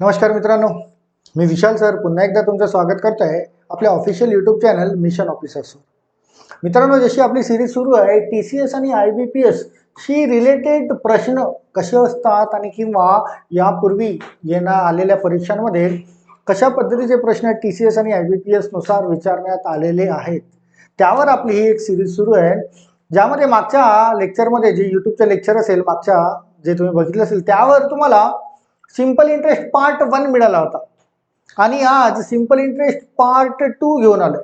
नमस्कार मित्रांनो मी विशाल सर पुन्हा एकदा तुमचं स्वागत करतो आहे आपल्या ऑफिशियल यूट्यूब चॅनल मिशन ऑफिसर्सवर मित्रांनो जशी आपली सिरीज सुरू आहे टी सी एस आणि आय बी पी एस शी रिलेटेड प्रश्न कसे असतात आणि किंवा यापूर्वी येणार आलेल्या परीक्षांमध्ये कशा पद्धतीचे प्रश्न टी सी एस आणि आय बी पी एसनुसार विचारण्यात आलेले आहेत त्यावर आपली ही एक सिरीज सुरू आहे. ज्यामध्ये मागच्या लेक्चरमध्ये जे यूट्यूबचं लेक्चर असेल मागच्या जे तुम्ही बघितलं असेल त्यावर तुम्हाला सिंपल इंटरेस्ट पार्ट वन मिळाला होता. आणि आज सिंपल इंटरेस्ट पार्ट टू घेऊन आलो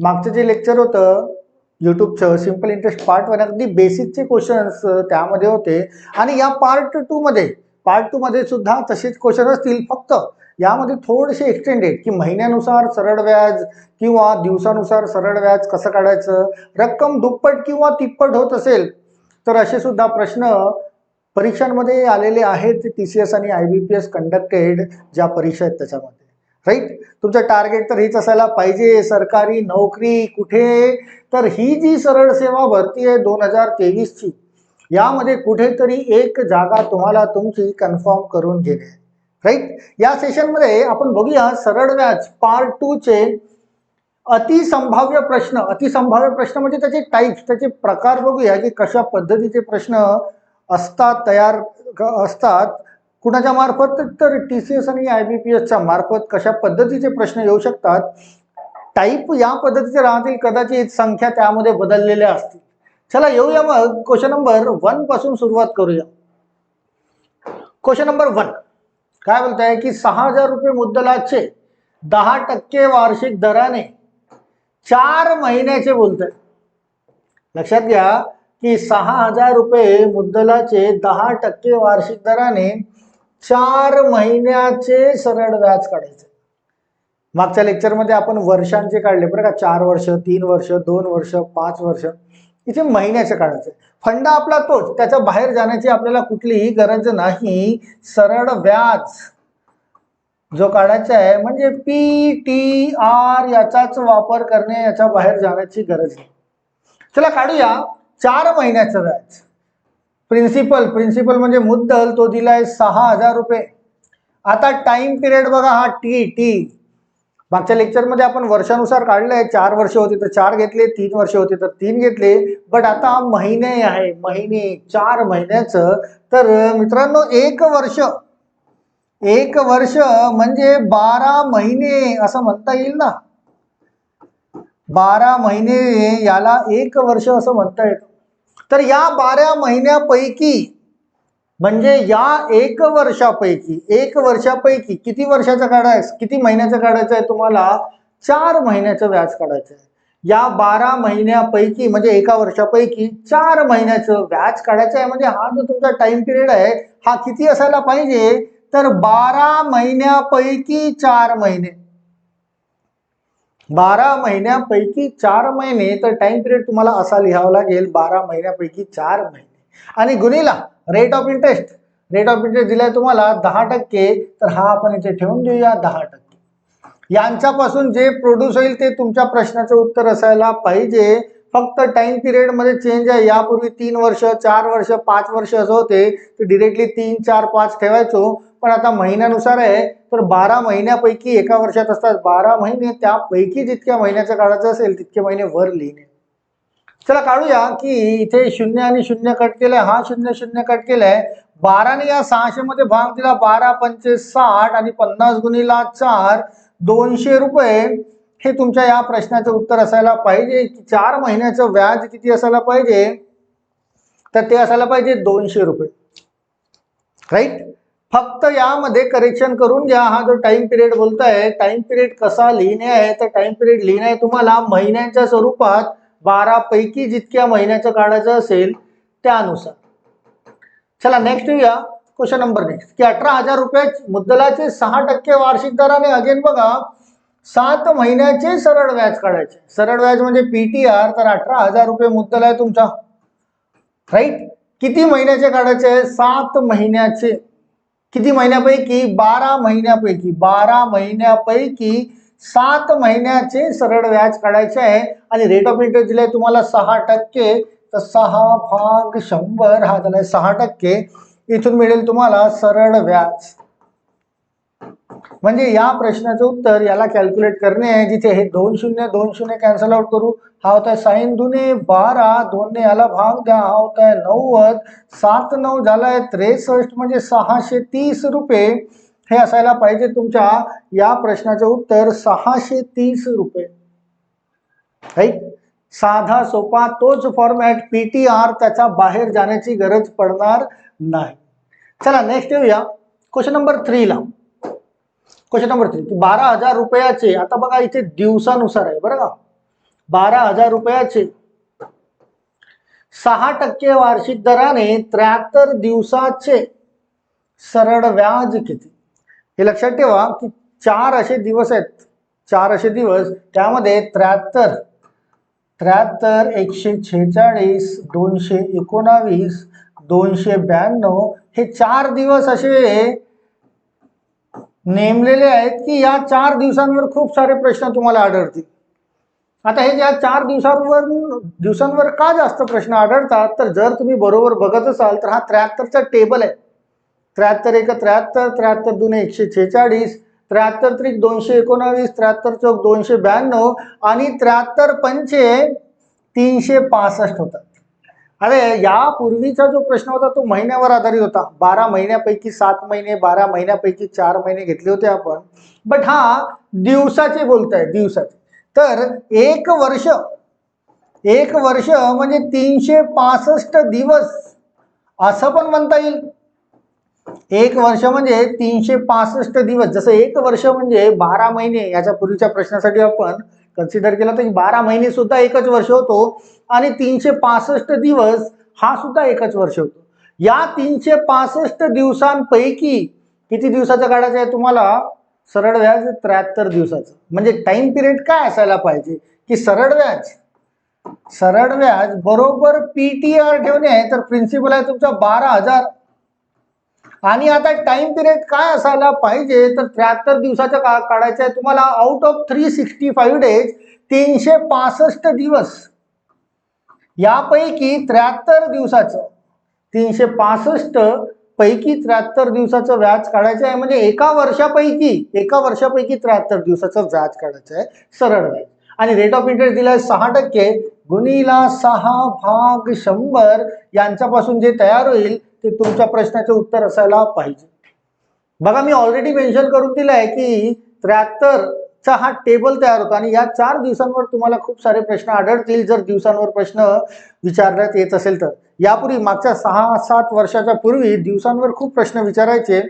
मागचं जे लेक्चर होतं यूट्यूबचं सिंपल इंटरेस्ट पार्ट वन अगदी बेसिकचे क्वेश्चन्स त्यामध्ये होते. आणि या पार्ट टूमध्ये पार्ट टूमध्ये सुद्धा तसेच क्वेश्चन असतील फक्त. यामध्ये थोडेसे एक्सटेंडेड की महिन्यानुसार सरळ व्याज किंवा दिवसानुसार सरळ व्याज कसं काढायचं रक्कम दुप्पट किंवा तिप्पट होत असेल तर असे सुद्धा प्रश्न परीक्षांमध्ये आलेले आहेत टी सी एस आणि I B P S conducted ज्या परीक्षा आहेत त्याच्यामध्ये. राईट तुमचं टार्गेट तर हीच असायला पाहिजे. सरकारी नोकरी कुठे? तर ही जी सरळ सेवा भरती आहे दोन हजार तेवीसची यामध्ये कुठेतरी एक जागा तुम्हाला तुमची कन्फर्म करून घेणे. राईट या सेशनमध्ये आपण बघूया सरळ व्याज पार्ट टूचे अतिसंभाव्य प्रश्न. अतिसंभाव्य प्रश्न म्हणजे त्याचे टाईप्स त्याचे प्रकार बघूया की कशा पद्धतीचे प्रश्न असतात तयार असतात. कुणाच्या मार्फत? तर टी सी एस आणि आय बी पी एसच्या मार्फत कशा पद्धतीचे प्रश्न येऊ शकतात? टाईप या पद्धतीचे राहतील कदाचित संख्या त्यामध्ये बदललेल्या असतील. चला येऊया मग. क्वेश्चन नंबर वनपासून सुरुवात करूया. क्वेश्चन नंबर वन काय बोलताय? की सहा हजार रुपये मुद्दलाचे दहा टक्के वार्षिक दराने चार महिन्याचे बोलतोय. लक्षात घ्या. की सहा हजार रुपये मुद्दलाचे दहा टक्के वार्षिक दराने चार महिन्याचे सरळ व्याज काढायचे. मागच्या लेक्चरमध्ये आपण वर्षांचे काढले बरं का चार वर्ष तीन वर्ष दोन वर्ष पाच वर्ष इथे महिन्याचे काढायचे. फंड आपला तोच त्याच्या बाहेर जाण्याची आपल्याला कुठलीही गरज नाही. सरळ व्याज जो काढायचा आहे म्हणजे पी टी आर याचाच वापर करणे याच्या बाहेर जाण्याची गरज नाही. चला काढूया. चार महिन्याचं व्याज. प्रिन्सिपल प्रिन्सिपल म्हणजे मुद्दल तो दिलाय सहा हजार रुपये. आता टाइम पिरियड बघा हा टी टी मागच्या लेक्चरमध्ये आपण वर्षानुसार काढलंय चार वर्ष होते तर चार घेतले तीन वर्ष होते तर तीन घेतले. बट आता महिने आहे महिने चार महिन्याचं. तर मित्रांनो एक वर्ष एक वर्ष म्हणजे बारा महिने असं म्हणता येईल ना? बारा महिने याला एक वर्ष असं म्हणता येतं. तर या बारा महिन्यापैकी म्हणजे या एक वर्षापैकी एक वर्षापैकी किती वर्षाचा काढायचं किती महिन्याचं काढायचं आहे तुम्हाला? चार महिन्याचं व्याज काढायचं आहे. या बारा महिन्यापैकी म्हणजे एका वर्षापैकी चार महिन्याचं व्याज काढायचं आहे. म्हणजे हा जो तुमचा टाइम पिरियड आहे हा किती असायला पाहिजे? तर बारा महिन्यापैकी चार महिने. बारा महिन्यापैकी चार महिने तर टाइम पिरियड तुम्हाला असा लिहावा लागेल बारा महिन्यापैकी चार महिने. आणि गुन्हेला rate of interest rate of interest दिलाय तुम्हाला दहा टक्के तर हा आपण इथे ठेवून देऊया दहा टक्के. यांच्यापासून जे प्रोड्यूस होईल ते तुमच्या प्रश्नाचं उत्तर असायला पाहिजे. फक्त टाइम पिरियडमध्ये चेंज आहे. यापूर्वी तीन वर्ष चार वर्ष पाच वर्ष असं होते. तर डिरेक्टली तीन चार पाच ठेवायचो. पण आता महिन्यानुसार आहे तर बारा महिन्यापैकी एका वर्षात असतात. बारा महिने त्यापैकी जितक्या महिन्याचं काढायचं असेल तितके महिने वर लिहिणे. चला काढूया की इथे शून्य आणि शून्य कट केलंय. हा शून्य शून्य कट केलाय. बाराने या सहाशे मध्ये भाग दिला. बारा पंचे साठ आणि पन्नास गुणीला चार दोनशे रुपये. हे तुमच्या या प्रश्नाचं उत्तर असायला पाहिजे. की चार महिन्याचं व्याज किती असायला पाहिजे? तर ते असायला पाहिजे दोनशे रुपये. राईट फक्त यामध्ये करेक्शन करून घ्या. हा जो टाइम पिरियड बोलताय टाइम पिरियड कसा लिहिणे आहे तर टाइम पिरियड लिहिणे आहे तुम्हाला महिन्यांच्या स्वरूपात बारा पैकी जितक्या महिन्याचं काढायचं असेल त्यानुसार. चला नेक्स्ट येऊया. क्वेश्चन नंबर नेक्स्ट की अठरा हजार रुपये मुद्दलाचे सहा टक्के वार्षिक दराने अगेन बघा सात महिन्याचे सरळ व्याज काढायचे. सरळ व्याज म्हणजे पीटीआर तर अठरा हजार रुपये मुद्दल आहे तुमचा. राईट किती महिन्याचे काढायचे? सात महिन्याचे. किती महिन्यापैकी? बारा महिन्यापैकी. बारा महिन्यापैकी सात महिन्याचे सरळ व्याज काढायचे आहे. आणि रेट ऑफ इंटरेस्ट दिले तुम्हाला सहा टक्के. तर सहा भाग शंभर हा झालाय सहा टक्के. इथून मिळेल तुम्हाला सरळ व्याज. म्हणजे या प्रश्नाचं उत्तर याला कॅल्क्युलेट करणे आहे जिथे हे दोन शून्य दोन शून्य कॅन्सल आउट करू. हा होता साईन दुने बारा दोनने याला भाग द्या. हा होता नव्वद. सात नऊ झालाय त्रेसष्ट म्हणजे सहाशे तीस रुपये. हे असायला पाहिजे तुमच्या या प्रश्नाचं उत्तर सहाशे तीस रुपये. राईट साधा सोपा तोच फॉर्मॅट पी टी आर त्याच्या बाहेर जाण्याची गरज पडणार नाही. चला नेक्स्ट येऊया. क्वेश्चन नंबर थ्रीला क्वेश्चन नंबर थ्री बारा हजार रुपयाचे आता बघा इथे दिवसानुसार आहे बरं का? बारा हजार रुपयाचे. सहा टक्के वार्षिक दराने त्र्याहत्तर दिवसाचे सरळ व्याज किती? हे लक्षात ठेवा की चार असे दिवस आहेत. चार असे दिवस त्यामध्ये त्र्याहत्तर. त्र्याहत्तर एकशे छेचाळीस दोनशे एकोणावीस दोनशे ब्याण्णव हे चार दिवस असे नेमलेले आहेत की या चार दिवसांवर खूप सारे प्रश्न तुम्हाला आढळतील. आता हे ज्या चार दिवसांवर दिवसांवर का जास्त प्रश्न आढळतात? तर जर तुम्ही बरोबर बघत असाल तर हा त्र्याहत्तरचा टेबल आहे. त्र्याहत्तर एक त्र्याहत्तर त्र्याहत्तर दोन एकशे छेचाळीस त्र्याहत्तर त्रिक दोनशे एकोणावीस त्र्याहत्तर चौक दोनशे ब्याण्णव आणि त्र्याहत्तर पंचे तीनशे पासष्ट होतात. अरे यापूर्वीचा जो प्रश्न होता तो महिन्यावर आधारित होता बारा महिन्यापैकी सात महिने बारा महिन्यापैकी चार महिने घेतले होते आपण बट हा दिवसाचे बोलताय दिवसाचे तर एक वर्ष एक वर्ष म्हणजे तीनशे पासष्ट दिवस. असं पण म्हणता येईल. एक वर्ष म्हणजे तीनशे पासष्ट दिवस. जसं एक वर्ष म्हणजे बारा महिने याच्या पूर्वीच्या प्रश्नासाठी आपण कन्सिडर केला तर बारा महिने सुद्धा एकच वर्ष होतो आणि तीनशे पासष्ट दिवस हा सुद्धा एकच वर्ष होतो. या तीनशे पासष्ट दिवसांपैकी किती दिवसाचं काढायचं आहे तुम्हाला? सरळ व्याज त्र्याहत्तर दिवसाचं. म्हणजे टाइम पिरियड काय असायला पाहिजे? की सरळ व्याज. सरळ व्याज बरोबर पीटीआर ठेवणे आहे तर प्रिन्सिपल आहे तुमचा बारा हजार. आणि आता टाइम पिरियड काय असायला पाहिजे तर त्र्याहत्तर दिवसाचं का काढायचं आहे तुम्हाला. Out of three sixty five days तीनशे पासष्ट दिवस. यापैकी त्र्याहत्तर दिवसाचं तीनशे पासष्ट पैकी त्र्याहत्तर दिवसाचं व्याज काढायचं आहे म्हणजे एका वर्षापैकी एका वर्षापैकी त्र्याहत्तर दिवसाचं व्याज काढायचं आहे सरळ व्याज. आणि रेट ऑफ इंटरेस्ट दिलाय सहा टक्के. गुणीला सहा भाग शंभर यांच्यापासून जे तयार होईल ते तुमच्या प्रश्नाचे उत्तर असायला पाहिजे. बघा मी ऑलरेडी मेन्शन करून दिलंय की त्र्याहत्तरचा हा टेबल तयार होतो आणि या चार दिवसांवर तुम्हाला खूप सारे प्रश्न आढळतील. जर दिवसांवर प्रश्न विचारण्यात येत असेल तर. यापूर्वी मागच्या सहा सात वर्षाच्या पूर्वी दिवसांवर खूप प्रश्न विचारायचे.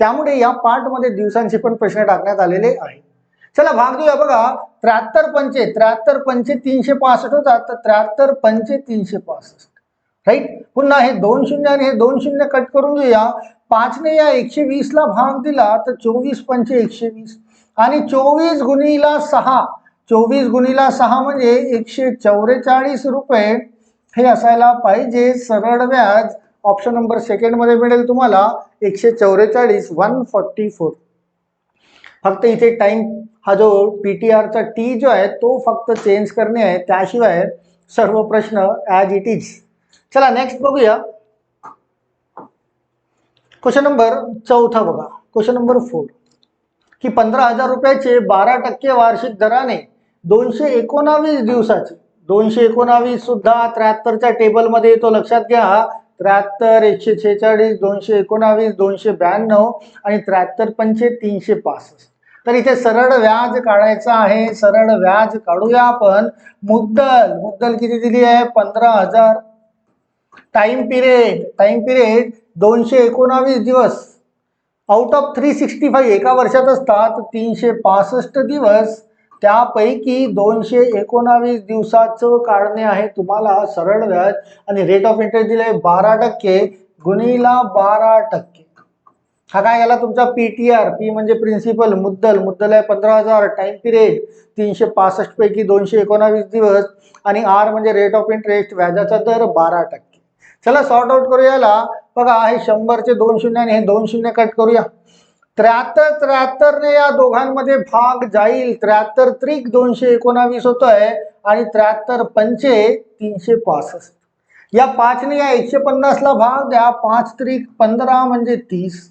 त्यामुळे या पार्टमध्ये दिवसांचे पण प्रश्न टाकण्यात आलेले आहे. चला भाग देऊया. बघा त्र्याहत्तर पंचे त्र्याहत्तर पंचे तीनशे पासष्ट होतात तर त्र्याहत्तर पंचे तीनशे पासष्ट. राईट पुन्हा हे दोन शून्य आणि हे दोन शून्य कट करून घेऊया. पाचने या एकशे वीसला भाग दिला तर चोवीस पंचे एकशे वीस. आणि चोवीस गुणीला सहा. चोवीस गुणीला सहा म्हणजे एकशे चौवेचाळीस रुपये. हे असायला पाहिजे. सरळ व्याज. ऑप्शन नंबर सेकंडमध्ये मिळेल तुम्हाला. एकशे चौवेचाळीस वन फॉर्टी फोर फक्त इथे टाइम हा जो पी टी आरचा टी जो आहे तो फक्त चेंज करणे आहे. त्याशिवाय सर्व प्रश्न ॲज इट इज चला नेक्स्ट बघूया. क्वेश्चन नंबर चौथा बघा. क्वेश्चन नंबर फोर की पंधरा हजार रुपयाचे बारा टक्के वार्षिक दराने दोनशे एकोणावीस दिवसाचे दोनशे एकोणावीस सुद्धा त्र्याहत्तरच्या टेबलमध्ये येतो. लक्षात घ्या त्र्याहत्तर एकशे छेचाळीस दोनशे एकोणावीस दोनशे ब्याण्णव आणि त्र्याहत्तर पंचे तीनशे पासष्ट. तर इथे सरळ व्याज काढायचं आहे सरळ व्याज काढूया आपण. मुद्दल मुद्दल किती दिली आहे? पंधरा हजार. टाइम पिरियड टाइम पिरियड दोनशे एकोणावीस दिवस. Out of three sixty five एका वर्षात असतात तीनशे पासष्ट दिवस. त्यापैकी दोनशे एकोणावीस दिवसाचं काढणे आहे तुम्हाला सरळ व्याज. आणि रेट ऑफ इंटरेस्ट दिले बारा टक्के. गुणीला बारा टक्के. हा काय झाला? तुमचा पी टी आर पी म्हणजे प्रिन्सिपल मुद्दल. मुद्दल आहे पंधरा हजार. टाइम पिरियड तीनशे पासष्ट पैकी दोनशे एकोणावीस दिवस. आणि आर म्हणजे रेट ऑफ इंटरेस्ट व्याजाचा दर बारा टक्के. चला सॉर्ट आउट करूयाला याला. बघा हे शंभरचे दोन शून्य आणि हे दोन शून्य कट करूया. त्र्याहत्तर त्र्याहत्तरने या दोघांमध्ये भाग जाईल. त्र्याहत्तर त्रिक दोनशे एकोणावीस होत आहे आणि त्र्याहत्तर पंचे तीनशे पासष्ट. या पाचने या एकशे पन्नासला भाग द्या. पाच त्रिक पंधरा म्हणजे तीस.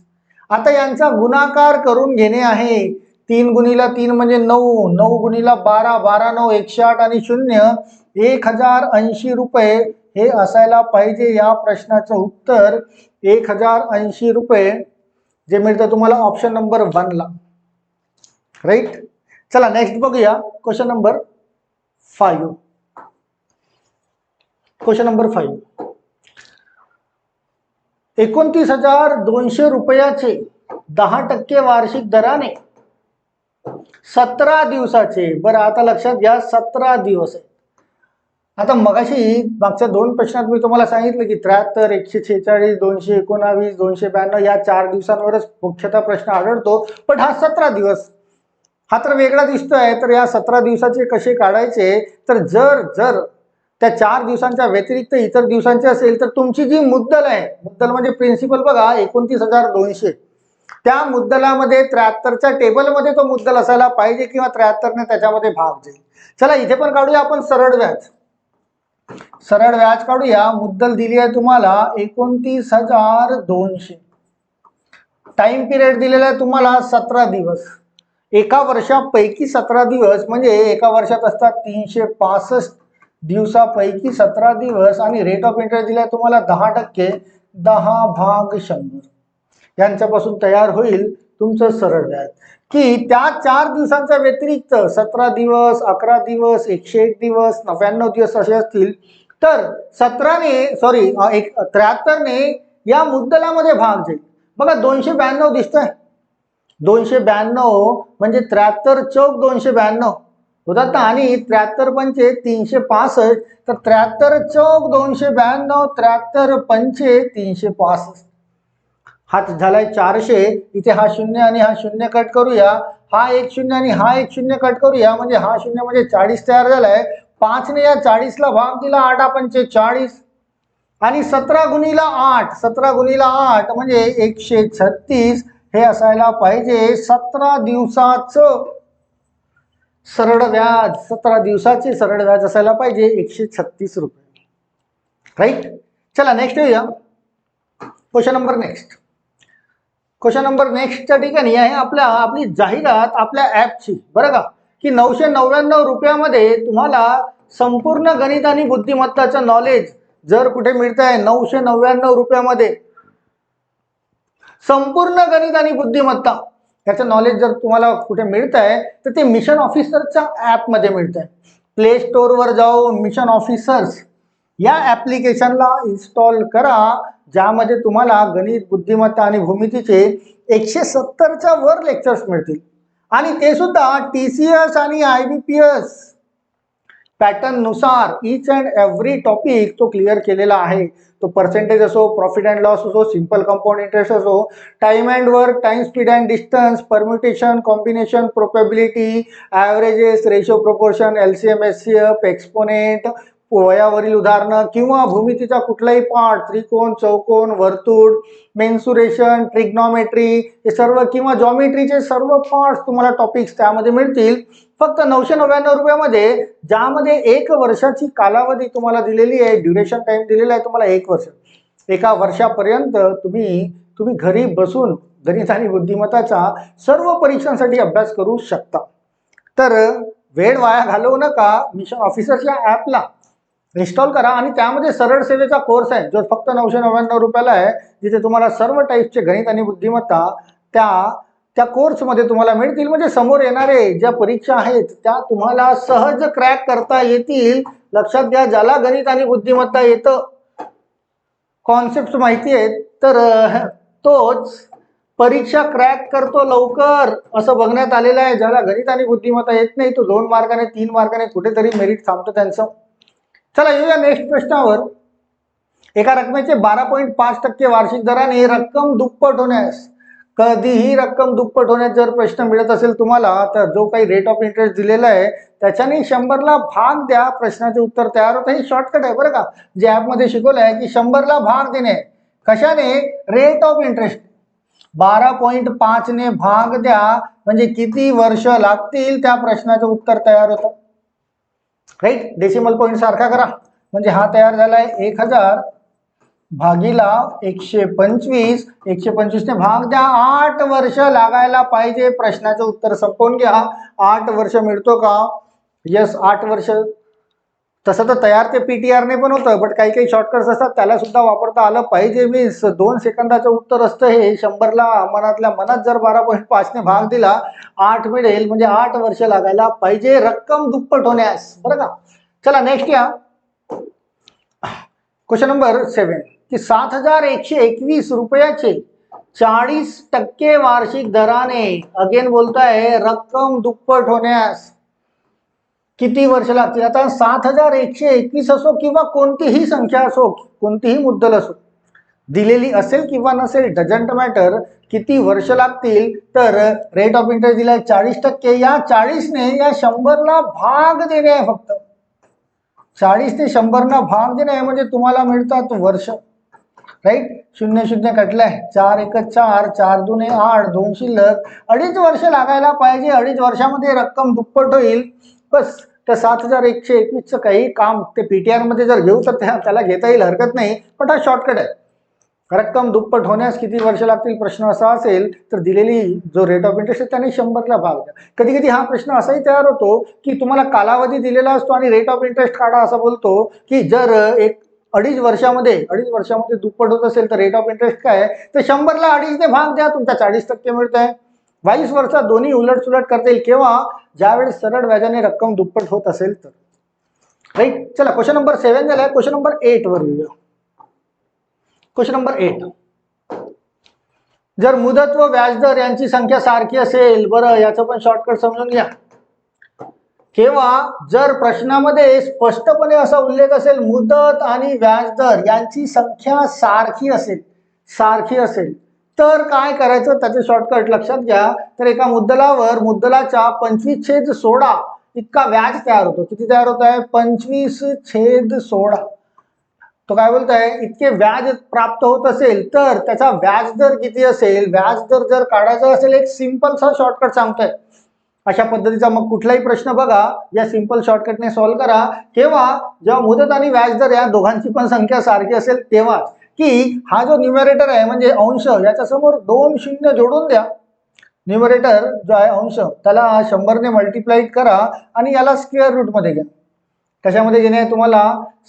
आता यांचा गुणाकार करून घेणे आहे. तीन गुणीला तीन म्हणजे नऊ नऊ गुणीला बारा बारा नऊ एकशे आठ आणि शून्य एक हजार ऐंशी रुपये हे असायला पाहिजे या प्रश्नाचं उत्तर एक हजार ऐंशी रुपये. जे मिळतं तुम्हाला ऑप्शन नंबर वनला राईट चला नेक्स्ट बघूया. Question number five question number five एकोणतीस हजार दोनशे रुपयाचे दहा टक्के वार्षिक दराने सतरा दिवसाचे. बरं आता लक्षात घ्या सतरा दिवस आहे आता मगाशी मागच्या दोन प्रश्नात मी तुम्हाला सांगितलं की त्र्याहत्तर एकशे छेचाळीस दोनशे एकोणावीस दोनशे ब्याण्णव या चार दिवसांवरच मुख्यतः प्रश्न आढळतो. पण हा सतरा दिवस हा तर वेगळा दिसतोय. तर या सतरा दिवसाचे कसे काढायचे? तर जर जर त्या चार दिवसांच्या व्यतिरिक्त इतर दिवसांची असेल तर तुमची जी मुद्दल आहे मुद्दल म्हणजे प्रिन्सिपल बघा एकोणतीस हजार दोनशे. त्या मुद्दलामध्ये त्र्याहत्तरच्या टेबलमध्ये तो मुद्दल असायला पाहिजे किंवा त्र्याहत्तरने त्याच्यामध्ये भाग जाईल चला इथे पण काढूया आपण सरळ व्याज. सरळ व्याज काढूया. मुद्दल दिली आहे तुम्हाला एकोणतीस हजार दोनशे. टाइम पिरियड दिलेला आहे तुम्हाला सतरा दिवस. एका वर्षापैकी सतरा दिवस म्हणजे एका वर्षात असतात तीनशे पासष्ट. दिवसापैकी सतरा दिवस आणि रेट ऑफ इंटरेस्ट दिलाय तुम्हाला दहा टक्के दहा भाग शंभर. यांच्यापासून तयार होईल तुमचं सरळ व्याज. की त्या चार दिवसांच्या व्यतिरिक्त सतरा दिवस अकरा दिवस एकशे एक दिवस नव्याण्णव दिवस असे असतील तर सतराने सॉरी एक त्र्याहत्तरने या मुद्दलामध्ये भाग जाईल. बघा दोनशे ब्याण्णव दिसतंय. दोनशे ब्याण्णव म्हणजे त्र्याहत्तर चौक दोनशे ब्याण्णव. होतात आणि त्र्याहत्तर पंचे तीनशे पासष्ट तर त्र्याहत्तर चौक दोनशे ब्याण्णव त्र्याहत्तर पंचे तीनशे पासष्ट. हा झालाय चारशे. इथे हा शून्य आणि हा शून्य कट करूया. हा एक शून्य आणि हा एक शून्य कट करूया. म्हणजे हा शून्य म्हणजे चाळीस तयार झालाय. पाचने या चाळीसला भाग दिला आठ पंचे चाळीस. आणि सतरा गुणीला आठ सतरा गुणीला आठ म्हणजे एकशे छत्तीस. हे असायला पाहिजे सतरा दिवसाचं. सरळ व्याज सतरा दिवसाचे सरळ व्याज असायला पाहिजे एकशे छत्तीस रुपये. राईट चला नेक्स्ट येऊया. Question number next question number नेक्स्टच्या ठिकाणी आहे आपल्या आपली जाहिरात आपल्या ॲपची बरं का? की नऊशे नव्याण्णव रुपयामध्ये तुम्हाला संपूर्ण गणित आणि बुद्धिमत्ताचं नॉलेज जर कुठे मिळत आहे नऊशे नव्याण्णव रुपयामध्ये. संपूर्ण गणित आणि बुद्धिमत्ता. याचं नॉलेज जर तुम्हाला कुठे मिळत आहे तर ते मिशन ऑफिसरच्या ॲपमध्ये मिळत आहे प्ले स्टोअरवर जाऊन मिशन ऑफिसर्स या ॲप्लिकेशनला इन्स्टॉल करा ज्यामध्ये तुम्हाला गणित बुद्धिमत्ता आणि भूमितीचे एकशे सत्तरच्या वर लेक्चर्स मिळतील. आणि ते सुद्धा टी सी एस आणि आय बी पी एस पॅटर्ननुसार इच अँड एव्हरी टॉपिक तो क्लिअर केलेला आहे. तो पर्सेंटेज असो प्रॉफिट अँड लॉस असो सिंपल कंपाऊंड इंटरेस्ट असो time and work time speed and distance permutation combination probability averages ratio proportion L C M S C F exponent वयावरील उदाहरणं किंवा भूमितीचा कुठलाही पार्ट त्रिकोण चौकोन वर्तुळ मेन्सुरेशन ट्रिग्नॉमेट्री हे सर्व किंवा जॉमेट्रीचे सर्व पार्ट्स तुम्हाला टॉपिक्स त्यामध्ये मिळतील. फक्त नऊशे नव्याण्णव रुपयामध्ये ज्यामध्ये एक वर्षाची कालावधी तुम्हाला दिलेली आहे ड्युरेशन टाइम दिलेला आहे तुम्हाला एक वर्ष. एका वर्षापर्यंत तुम्ही तुम्ही घरी बसून गणित आणि बुद्धिमत्ताचा सर्व परीक्षांसाठी अभ्यास करू शकता. तर वेळ वाया घालवू नका. मिशन ऑफिसर्स या ॲपला इन्स्टॉल करा आणि त्यामध्ये सरळ सेवेचा कोर्स आहे जो फक्त नऊशे नव्याण्णव रुपयाला आहे जिथे तुम्हाला सर्व टाईपचे गणित आणि बुद्धिमत्ता त्या त्या कोर्समध्ये तुम्हाला मिळतील. म्हणजे समोर येणारे ज्या परीक्षा आहेत त्या तुम्हाला सहज क्रॅक करता येतील. लक्षात घ्या ज्याला गणित आणि बुद्धिमत्ता येतं कॉन्सेप्ट माहिती आहेत तर तोच परीक्षा क्रॅक करतो लवकर असं बघण्यात आलेलं आहे. ज्याला गणित आणि बुद्धिमत्ता येत नाही तो दोन मार्काने तीन मार्काने कुठेतरी मेरिट थांबतो त्यांचं. चला येऊया नेक्स्ट प्रश्नावर. एका रकमेचे बारा पॉईंट पाच टक्के वार्षिक दराने रक्कम दुप्पट होण्यास कधीही रक्कम दुप्पट होण्यास जर प्रश्न मिळत असेल तुम्हाला तर जो काही रेट ऑफ इंटरेस्ट दिलेला आहे त्याच्याने शंभरला भाग द्या. प्रश्नाचे उत्तर तयार होतं. हे शॉर्टकट आहे बरं का. जे ॲपमध्ये शिकवलं आहे की शंभरला भाग देणे. कशाने? रेट ऑफ इंटरेस्ट बारा पॉईंट पाचने भाग द्या. म्हणजे किती वर्ष लागतील त्या प्रश्नाचं उत्तर तयार होतं? राईट डेसिमल पॉईंट सारखा करा. म्हणजे हा तयार झाला आहे एक हजार भागीला एकशे पंचवीस. एकशे पंचवीसने भाग द्या. आठ वर्ष लागायला पाहिजे. प्रश्नाचं उत्तर संपवून घ्या. आठ वर्ष मिळतो का? यस आठ वर्ष तसं तर तयार ते पी टी आरने पण होतं बट काही काही शॉर्टकट्स असतात त्याला सुद्धा वापरता आलं पाहिजे मीन्स दोन सेकंदाचं उत्तर असतं हे शंभरला मनातल्या मनात जर बारा पॉईंट पाचने भाग दिला आठ मिळेल म्हणजे आठ वर्ष लागायला पाहिजे रक्कम दुप्पट होण्यास. बरं का? चला नेक्स्ट या. क्वेश्चन नंबर सेवन की सात हजार एकशे एकवीस रुपयाचे चाळीस टक्के वार्षिक दराने अगेन बोलताय रक्कम दुप्पट होण्यास. किती वर्ष लागतील? आता सात हजार एकशे एकवीस असो किंवा कोणतीही संख्या असो कोणतीही मुद्दल असो दिलेली असेल किंवा नसेल डझंट मॅटर किती वर्ष लागतील तर रेट ऑफ इंटरेस्ट दिलाय चाळीस टक्के. या चाळीसने या शंभरला भाग देणे आहे फक्त. चाळीस ते शंभरना भाग देणे आहे म्हणजे तुम्हाला मिळतात वर्ष. राईट शून्य शून्य कटलंय. चार एक चार चार दोन आठ दोन शिल्लक अडीच वर्ष लागायला पाहिजे. अडीच वर्षामध्ये रक्कम दुप्पट होईल. बस त्या सात हजार एकशे एकवीसचं काही काम ते पी टी आरमध्ये जर घेऊ तर त्या- त्याला घेता येईल हरकत नाही. पण हा शॉर्टकट आहे. रक्कम दुप्पट होण्यास किती वर्ष लागतील प्रश्न असा असेल तर दिलेली जो रेट ऑफ इंटरेस्ट आहे त्याने शंभरला भाग द्या. कधी कधी हा प्रश्न असाही तयार होतो की तुम्हाला कालावधी दिलेला असतो आणि रेट ऑफ इंटरेस्ट काढा असा बोलतो की जर एक अडीच वर्षामध्ये अडीच वर्षामध्ये दुप्पट होत असेल तर रेट ऑफ इंटरेस्ट काय आहे? तर शंभरला अडीच ते भाग द्या तुमचा चाळीस टक्के मिळत आहे वाईस वर्षा दोन्ही उलट सुलट करता येईल किंवा ज्यावेळेस सरळ व्याजाने रक्कम दुप्पट होत असेल तर. राईट चला क्वेश्चन नंबर सेव्हन झालाय क्वेश्चन नंबर एट वर येऊया. क्वेश्चन नंबर एट जर मुदत व व्याजदर यांची संख्या सारखी असेल बरं याचं पण शॉर्टकट समजून घ्या. केव्हा जर प्रश्नामध्ये स्पष्टपणे असा उल्लेख असेल मुदत आणि व्याजदर यांची संख्या सारखी असेल सारखी असेल तर काय करायचं त्याचे शॉर्टकट लक्षात घ्या. तर एका मुद्दलावर मुद्दलाच्या पंचवीस छेद सोळा इतका व्याज तयार होतो. किती तयार होत आहे? पंचवीस छेद सोळा तो काय बोलताय? इतके व्याज प्राप्त होत असेल तर त्याचा व्याजदर किती असेल? व्याजदर जर काढायचा असेल एक सिंपलसा शॉर्टकट सांगतोय. अशा पद्धतीचा मग कुठलाही प्रश्न बघा. या सिंपल शॉर्टकटने सॉल्व्ह करा. किंवा जेव्हा मुदत आणि व्याजदर या दोघांची पण संख्या सारखी असेल तेव्हाच. की हा जो न्युमरेटर आहे म्हणजे अंश याच्या समोर दोन शून्य जोडून द्या. न्युमरेटर जो आहे अंश त्याला शंभरने मल्टिप्लाईड करा आणि याला स्क्वेअर रूटमध्ये घ्या. कशामध्ये घेणे आहे तुम्हाला?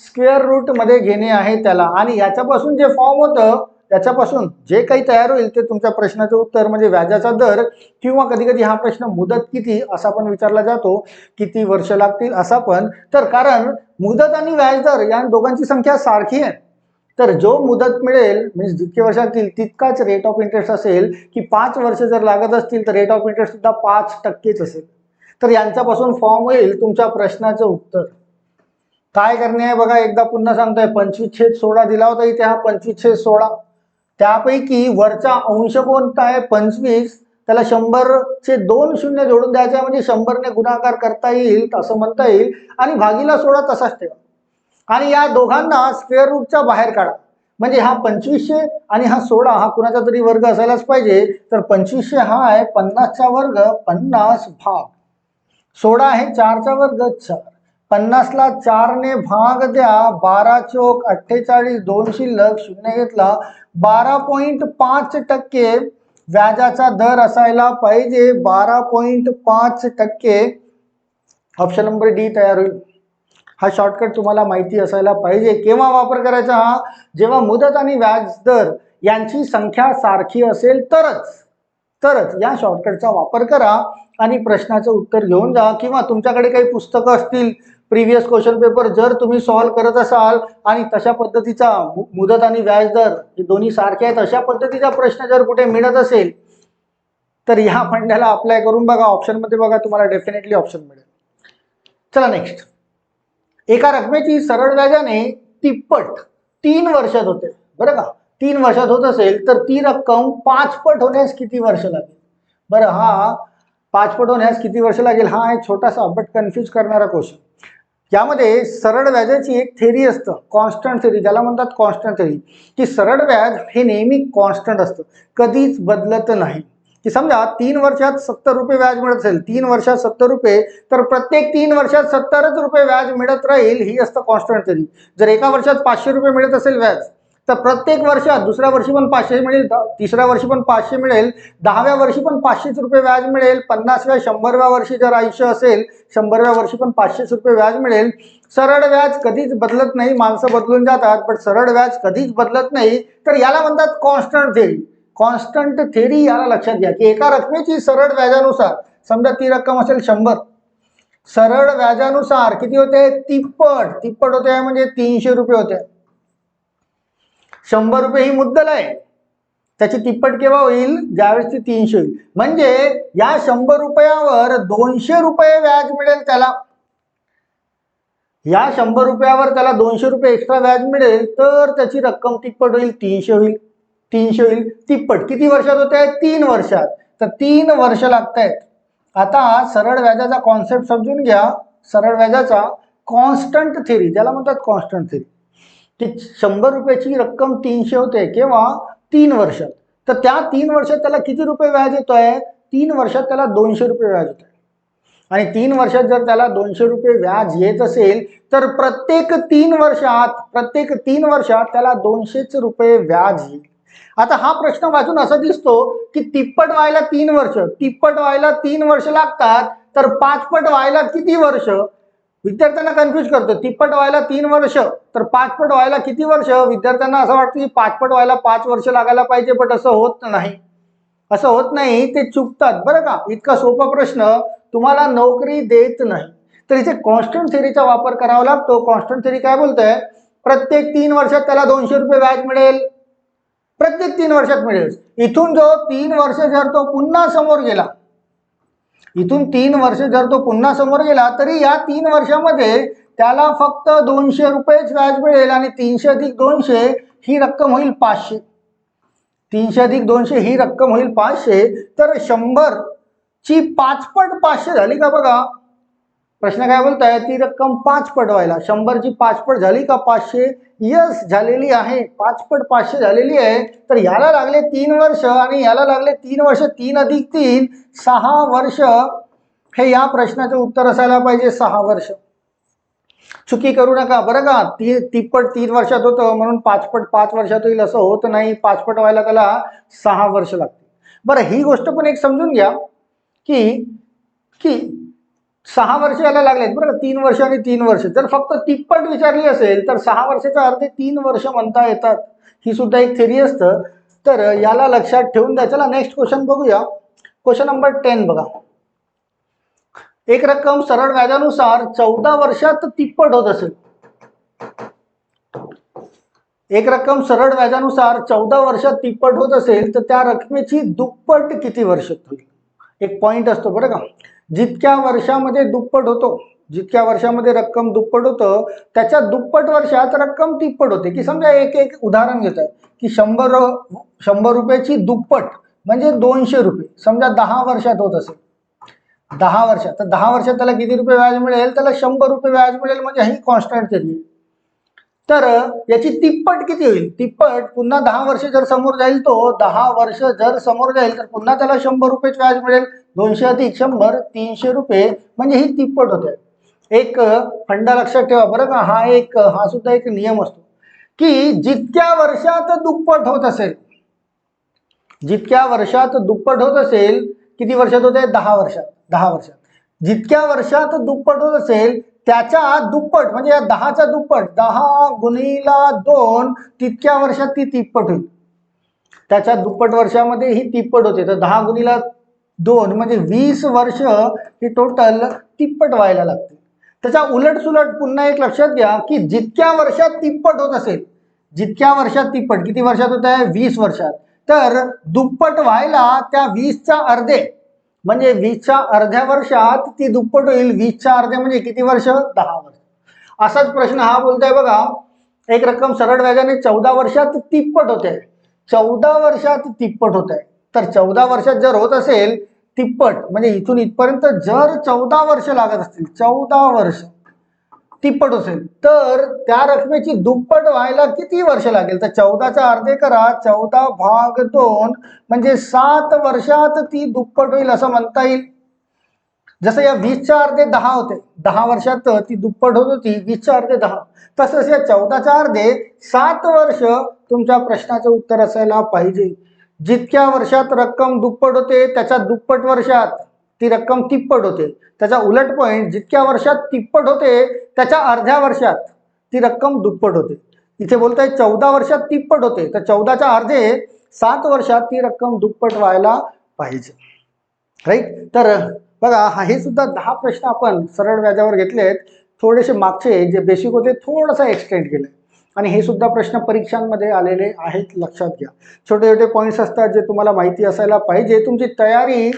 स्क्वेअर रूटमध्ये घेणे आहे त्याला. आणि याच्यापासून जे फॉर्म होतं त्याच्यापासून जे काही तयार होईल ते तुमच्या प्रश्नाचं उत्तर म्हणजे व्याजाचा दर किंवा कधी कधी हा प्रश्न मुदत किती असा पण विचारला जातो. किती वर्ष लागतील असा पण. तर कारण मुदत आणि व्याजदर या दोघांची संख्या सारखी आहे. तर जो मुदत मिळेल म्हणजे जितके वर्ष लागतील तितकाच रेट ऑफ इंटरेस्ट असेल की पाच वर्ष जर लागत असतील तर रेट ऑफ इंटरेस्ट सुद्धा पाच टक्केच असेल. तर यांच्यापासून फॉर्म होईल तुमच्या प्रश्नाचं उत्तर. काय करणे आहे बघा एकदा पुन्हा सांगतोय पंचवीस छेद सोळा दिला होता इथे हा पंचवीस छेद सोळा. त्यापैकी वरचा अंश कोणता आहे? पंचवीस. त्याला शंभरचे दोन शून्य जोडून द्यायचे म्हणजे शंभरने गुणाकार करता येईल असं म्हणता येईल. आणि भागीला सोळा तसाच ठेवा. आणि या दोघांना स्क्वेअर रूटच्या बाहेर काढा. म्हणजे हा पंचवीसशे आणि हा सोळा हा कुणाचा तरी वर्ग असायलाच पाहिजे. तर पंचवीसशे हा आहे पन्नासचा वर्ग पन्नास भाग. सोळा आहे चारचा वर्ग चार. पन्नासला चारने भाग द्या बारा चोक अठ्ठेचाळीस दोन शिल्लक शून्य घेतला. बारा पॉईंट पाच टक्के व्याजाचा दर असायला पाहिजे. बारा पॉईंट पाच टक्के. ऑप्शन नंबर डी तयार होईल. हा शॉर्टकट तुम्हाला माहिती असायला पाहिजे. केव्हा वापर करायचा हा? जेव्हा मुदत आणि व्याजदर यांची संख्या सारखी असेल तरच. तरच या शॉर्टकटचा वापर करा आणि प्रश्नाचं उत्तर घेऊन जा किंवा तुमच्याकडे काही पुस्तकं असतील प्रिव्हियस क्वेश्चन पेपर जर तुम्ही सॉल्व्ह करत असाल आणि तशा पद्धतीचा मु- मुदत आणि व्याजदर हे दोन्ही सारखे आहेत अशा पद्धतीचा प्रश्न जर कुठे मिळत असेल तर ह्या फंड्याला अप्लाय करून बघा. ऑप्शनमध्ये बघा तुम्हाला डेफिनेटली ऑप्शन मिळेल. चला नेक्स्ट एका रकमेची सरळ व्याजाने तिप्पट तीन वर्षात होते. बरं का? तीन वर्षात होत असेल तर ती रक्कम पाचपट होण्यास किती वर्ष लागेल? बरं हा पाचपट होण्यास किती वर्ष लागेल? हा एक छोटासा बट कन्फ्यूज करणारा क्वेश्चन यामध्ये सरळ व्याजाची एक थेरी असतं कॉन्स्टंट थेरी ज्याला म्हणतात कॉन्स्टंट थेरी की सरळ व्याज हे नेहमी कॉन्स्टंट असतं. कधीच बदलत नाही. की समजा तीन वर्षात सत्तर रुपये व्याज मिळत असेल तीन वर्षात सत्तर रुपये तर प्रत्येक तीन वर्षात सत्तरच रुपये व्याज मिळत राहील ही असतं कॉन्स्टंट तरी जर एका वर्षात पाचशे रुपये मिळत असेल व्याज तर प्रत्येक वर्षात दुसऱ्या वर्षी पण पाचशे मिळेल तिसऱ्या वर्षी पण पाचशे मिळेल दहाव्या वर्षी पण पाचशेच रुपये व्याज मिळेल पन्नासव्या शंभरव्या वर्षी जर आयुष्य असेल शंभरव्या वर्षी पण पाचशेच रुपये व्याज मिळेल. सरळ व्याज कधीच बदलत नाही माणसं बदलून जातात पण सरळ व्याज कधीच बदलत नाही तर याला म्हणतात कॉन्स्टंट थेरी कॉन्स्टंट थेरी याला लक्षात घ्या की एका रकमेची सरळ व्याजानुसार समजा ती रक्कम असेल शंभर सरळ व्याजानुसार किती होते? तिप्पट तिप्पट होते म्हणजे तीनशे रुपये होते. शंभर रुपये ही मुद्दल आहे. त्याची तिप्पट केव्हा होईल? ज्यावेळेस ती तीनशे होईल. म्हणजे या शंभर रुपयावर दोनशे रुपये व्याज मिळेल त्याला. या शंभर रुपयावर त्याला दोनशे रुपये एक्स्ट्रा व्याज मिळेल तर त्याची रक्कम तिप्पट होईल तीनशे होईल. तीनशे होईल तिप्पट किती वर्षात होते? तीन वर्षात. तर तीन वर्ष लागत आहेत आता सरळ व्याजाचा कॉन्सेप्ट समजून घ्या. सरळ व्याजाचा कॉन्स्टंट थेरी ज्याला म्हणतात कॉन्स्टंट थेरी की शंभर रुपयाची रक्कम तीनशे होते किंवा तीन वर्षात. तर त्या तीन वर्षात त्याला किती रुपये व्याज येतोय? तीन वर्षात त्याला दोनशे रुपये व्याज येतो आणि तीन वर्षात जर त्याला दोनशे रुपये व्याज येत असेल तर प्रत्येक तीन वर्षात प्रत्येक तीन वर्षात त्याला दोनशेच रुपये व्याज येईल. आता हा प्रश्न वाचून असा दिसतो की तिप्पट व्हायला तीन वर्ष तिप्पट व्हायला तीन वर्ष लागतात तर पाचपट व्हायला किती वर्ष? विद्यार्थ्यांना कन्फ्युज करतो. तिप्पट व्हायला तीन वर्ष तर पाचपट व्हायला किती वर्ष? विद्यार्थ्यांना असं वाटतं की पाचपट व्हायला पाच वर्ष लागायला पाहिजे पण असं होत नाही. असं होत नाही ते चुकतात. बरं का? इतका सोपा प्रश्न तुम्हाला नोकरी देत नाही. तर इथे कॉन्स्टंट थेरीचा वापर करावा लागतो. कॉन्स्टंट थेरी काय बोलतोय? प्रत्येक तीन वर्षात त्याला दोनशे रुपये व्याज मिळेल. प्रत्येक तीन वर्षात मिळेल. इथून जो तीन वर्ष जर तो पुन्हा समोर गेला इथून तीन वर्ष जर तो पुन्हा समोर गेला तरी या तीन वर्षामध्ये त्याला फक्त दोनशे रुपयेच व्याज मिळेल आणि तीनशे अधिक दोनशे ही रक्कम होईल पाचशे. तीनशे अधिक दोनशे ही रक्कम होईल पाचशे. तर शंभर ची पाचपट पाचशे झाली का बघा? प्रश्न काय बोलताय? ती रक्कम पाचपट व्हायला. शंभरची पाचपट झाली का पाचशे? यस झालेली आहे. पाचपट पाचशे झालेली आहे. तर याला लागले तीन वर्ष आणि याला लागले तीन वर्ष तीन अधिक तीन सहा वर्ष. हे या प्रश्नाचं उत्तर असायला पाहिजे सहा वर्ष. चुकी करू नका. बरं का? ती तिप्पट तीन वर्षात होतं म्हणून पाचपट पाच वर्षात होईल असं होत नाही. पाचपट व्हायला त्याला सहा वर्ष लागते बरं ही गोष्ट पण एक समजून घ्या की की सहा वर्ष यायला लागलेत बरं का? तीन वर्ष आणि तीन वर्ष. जर फक्त तिप्पट विचारली असेल तर सहा वर्षाचा अर्थ तीन वर्ष म्हणता येतात. ही सुद्धा एक थेरी असतं. तर याला लक्षात ठेवून द्या. चला नेक्स्ट क्वेश्चन बघूया. क्वेश्चन नंबर टेन बघा. एक रक्कम सरळ व्याजानुसार चौदा वर्षात तिप्पट होत असेल. एक रक्कम सरळ व्याजानुसार चौदा वर्षात तिप्पट होत असेल तर त्या रकमेची दुप्पट किती वर्ष होईल एक पॉइंट असतो बरं का. जितक्या वर्षामध्ये दुप्पट होतो जितक्या वर्षामध्ये रक्कम दुप्पट होतं त्याच्या दुप्पट वर्षात रक्कम तिप्पट होते. की समजा एक एक उदाहरण घेत आहे की शंभर शंभर रुपयाची दुप्पट म्हणजे दोनशे रुपये. समजा दहा वर्षात होत असेल. दहा वर्षात. तर दहा वर्षात त्याला किती रुपये व्याज मिळेल? त्याला शंभर रुपये व्याज मिळेल म्हणजे ही कॉन्स्टंट तरी तर याची तिप्पट किती होईल? तिप्पट पुन्हा दहा वर्ष जर समोर जाईल तो दहा वर्ष जर समोर जाईल तर पुन्हा त्याला शंभर रुपयेच व्याज मिळेल. दोनशे अधिक शंभर तीनशे रुपये. म्हणजे ही तिप्पट होते. एक फंडा लक्षात ठेवा बरं का. हा एक हा सुद्धा एक नियम असतो. की जितक्या वर्षात दुप्पट होत असेल जितक्या वर्षात दुप्पट होत असेल किती वर्षात होते? दहा वर्षात दहा वर्षात. जितक्या वर्षात दुप्पट होत असेल त्याच्या दुप्पट म्हणजे या दहाचा दुप्पट दहा गुणीला दोन तितक्या वर्षात ती तिप्पट होईल. त्याच्या दुप्पट वर्षामध्ये ही तिप्पट होते. तर दहा गुणीला दोन म्हणजे वीस वर्ष ही टोटल तिप्पट व्हायला लागते. त्याच्या उलट सुलट पुन्हा एक लक्षात घ्या की जितक्या वर्षात तिप्पट होत असेल जितक्या वर्षात तिप्पट किती वर्षात होत आहे? वीस वर्षात. तर दुप्पट व्हायला त्या वीसच्या अर्धे म्हणजे वीसच्या अर्ध्या वर्षात ती दुप्पट होईल. वीसच्या अर्ध्या म्हणजे किती वर्ष? दहा वर्ष. असाच प्रश्न हा बोलतोय बघा. एक रक्कम सरळ व्याजाने चौदा वर्षात तिप्पट होते. चौदा वर्षात तिप्पट होत आहे तर चौदा वर्षात जर होत असेल तिप्पट म्हणजे इथून इथपर्यंत जर चौदा वर्ष लागत असतील चौदा वर्ष तिप्पट असेल तर त्या रकमेची दुप्पट व्हायला किती वर्ष लागेल? तर चौदाचा अर्धे करा चौदा भाग दोन म्हणजे सात वर्षात ती दुप्पट होईल असं म्हणता येईल. जसं या वीसच्या अर्धे दहा होते दहा वर्षात ती दुप्पट होत होती वीसच्या अर्धे दहा. तसंच या चौदाच्या अर्धे सात वर्ष तुमच्या प्रश्नाचं उत्तर असायला पाहिजे. जितक्या वर्षात रक्कम दुप्पट होते त्याच्या दुप्पट वर्षात ती रक्कम तिप्पट होते. त्याचा उलट पॉईंट जितक्या वर्षात तिप्पट होते त्याच्या अर्ध्या वर्षात ती रक्कम दुप्पट होते. इथे बोलताय चौदा वर्षात तिप्पट होते. तर चौदाच्या अर्धे सात वर्षात ती रक्कम दुप्पट व्हायला पाहिजे. राईट तर बघा हे सुद्धा दहा प्रश्न आपण सरळ व्याजावर घेतले आहेत थोडेसे मागचे जे बेसिक होते थोडंसं एक्सटेंड केलं आणि हे सुद्धा प्रश्न परीक्षांमध्ये आलेले आहेत लक्षात घ्या. छोटे छोटे पॉईंट्स असतात जे तुम्हाला माहिती असायला पाहिजे. तुमची तयारी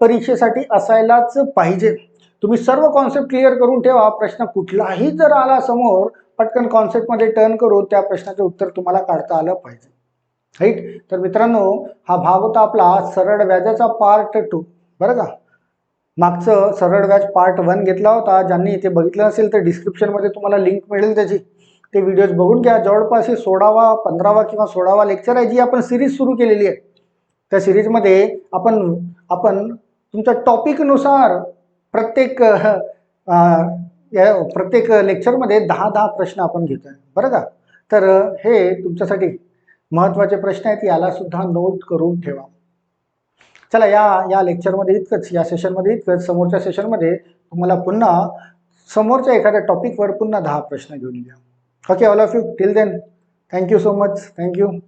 परीक्षेसाठी असायलाच पाहिजे. तुम्ही सर्व कॉन्सेप्ट क्लिअर करून ठेवा. प्रश्न कुठलाही जर आला समोर पटकन कॉन्सेप्टमध्ये टर्न करून त्या प्रश्नाचं उत्तर तुम्हाला काढता आलं पाहिजे. राईट तर मित्रांनो हा भाग होता आपला सरळ व्याजाचा पार्ट टू बरं का? मागचं सरळ व्याज पार्ट वन घेतला होता. ज्यांनी इथे बघितलं असेल तर डिस्क्रिप्शनमध्ये तुम्हाला लिंक मिळेल त्याची. ते व्हिडिओज बघून घ्या. जवळपास हे सोळावा पंधरावा किंवा सोळावा लेक्चर आहे जी आपण सिरीज सुरू केलेली आहे. त्या सिरीजमध्ये आपण आपण तुमच्या टॉपिकनुसार प्रत्येक या प्रत्येक लेक्चरमध्ये दहा दहा प्रश्न आपण घेतो आहे बरं का? तर हे तुमच्यासाठी महत्त्वाचे प्रश्न आहेत. यालासुद्धा नोट करून ठेवा. चला या या लेक्चरमध्ये इतकंच. या सेशनमध्ये इतकंच. समोरच्या सेशनमध्ये तुम्हाला पुन्हा समोरच्या एखाद्या टॉपिकवर पुन्हा दहा प्रश्न घेऊन घ्या. Okay, all of you, till then, thank you so much. Thank you.